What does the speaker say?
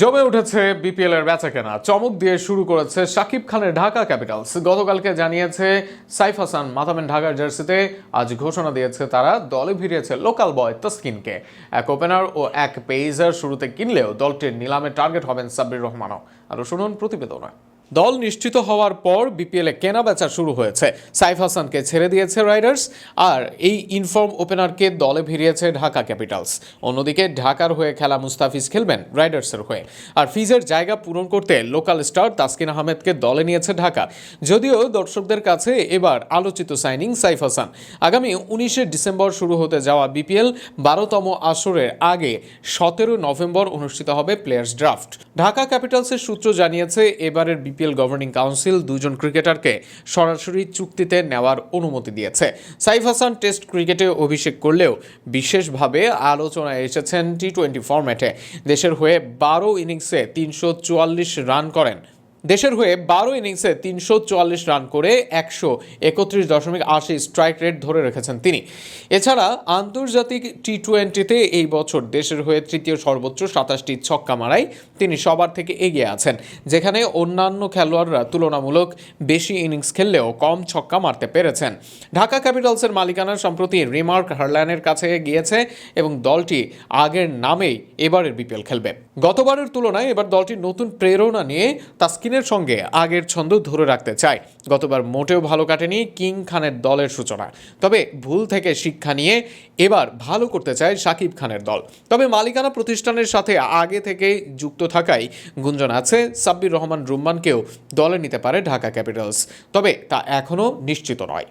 জমে উঠেছে বিপিএল এর বেচা কেনা চমক দিয়ে শুরু করেছে সাকিব খানের ঢাকা ক্যাপিটালস। গতকালকে জানিয়েছে সাইফ হাসান মাথামেন ঢাকার জার্সিতে আজ ঘোষণা দিয়েছে তারা দলে ভিড়িয়েছে লোকাল বয় তসকিনকে। এক ওপেনার ও এক পেইজার শুরুতে কিনলেও দলটির নিলামে টার্গেট হবেন সাব্বির রহমানও। আরও শুনুন প্রতিবেদনে। দল নিশ্চিত হওয়ার পর বিপিএলে কেনা বেচা শুরু হয়েছে। সাইফ হাসানকে ছেড়ে দিয়েছে রাইডার্স আর এই ইনফর্ম ওপেনারকে দলে ভিড়িয়েছে ঢাকা ক্যাপিটালস। অন্যদিকে ঢাকার হয়ে খেলা মুস্তাফিজ খেলবেন রাইডার্সের হয়ে। আর ফিজের জায়গা পূরণ করতে লোকাল স্টার তাসকিন আহমেদকে দলে নিয়েছে ঢাকা। যদিও দর্শকদের কাছে এবার আলোচিত সাইনিং সাইফ হাসান। আগামী উনিশে ডিসেম্বর শুরু হতে যাওয়া বিপিএল বারোতম আসরের আগে সতেরো নভেম্বর অনুষ্ঠিত হবে প্লেয়ার্স ড্রাফট। ঢাকা ক্যাপিটালসের সূত্র জানিয়েছে, এবারের বিপিএল গভর্নিং কাউন্সিল দুজন ক্রিকেটারকে সরাসরি চুক্তিতে নেওয়ার অনুমতি দিয়েছে। সাইফ হাসান টেস্ট ক্রিকেটে অভিষেক করলেও বিশেষভাবে আলোচনায় এসেছেন টি টোয়েন্টি ফরম্যাটে দেশের হয়ে বারো ইনিংসে তিনশো চুয়াল্লিশ রান করেন দেশের হয়ে বারো ইনিংসে তিনশো চুয়াল্লিশ রান করে একশো একত্রিশ দশমিক আশি স্ট্রাইক রেট ধরে রেখেছেন তিনি। এছাড়া আন্তর্জাতিক টি টোয়েন্টিতে এই বছর দেশের হয়ে তৃতীয় সর্বোচ্চ সাতাশটি ছক্কা মারায় তিনি সবার থেকে এগিয়ে আছেন, যেখানে অন্যান্য খেলোয়াড়রা তুলনামূলক বেশি ইনিংস খেললেও কম ছক্কা মারতে পেরেছেন। ঢাকা ক্যাপিটালসের মালিকানা সম্প্রতি রিমার্ক হারল্যানের কাছে গিয়েছে এবং দলটি আগের নামেই এবারের বিপিএল খেলবে। গতবারের তুলনায় এবার দলটি নতুন প্রেরণা নিয়ে তাস্কিনের সঙ্গে আগের ছন্দ ধরে রাখতে চায়। গতবার মোটেও ভালো কাটেনি কিং খানের দলের সূচনা। তবে ভুল থেকে শিক্ষা নিয়ে এবার ভালো করতে চায় সাকিব খানের দল। তবে মালিকানা প্রতিষ্ঠানের সাথে আগে থেকে যুক্ত থাকায় গুঞ্জন আছে সাব্বির রহমান রুম্মানকেও দলে নিতে পারে ঢাকা ক্যাপিটালস। তবে তা এখনও নিশ্চিত নয়।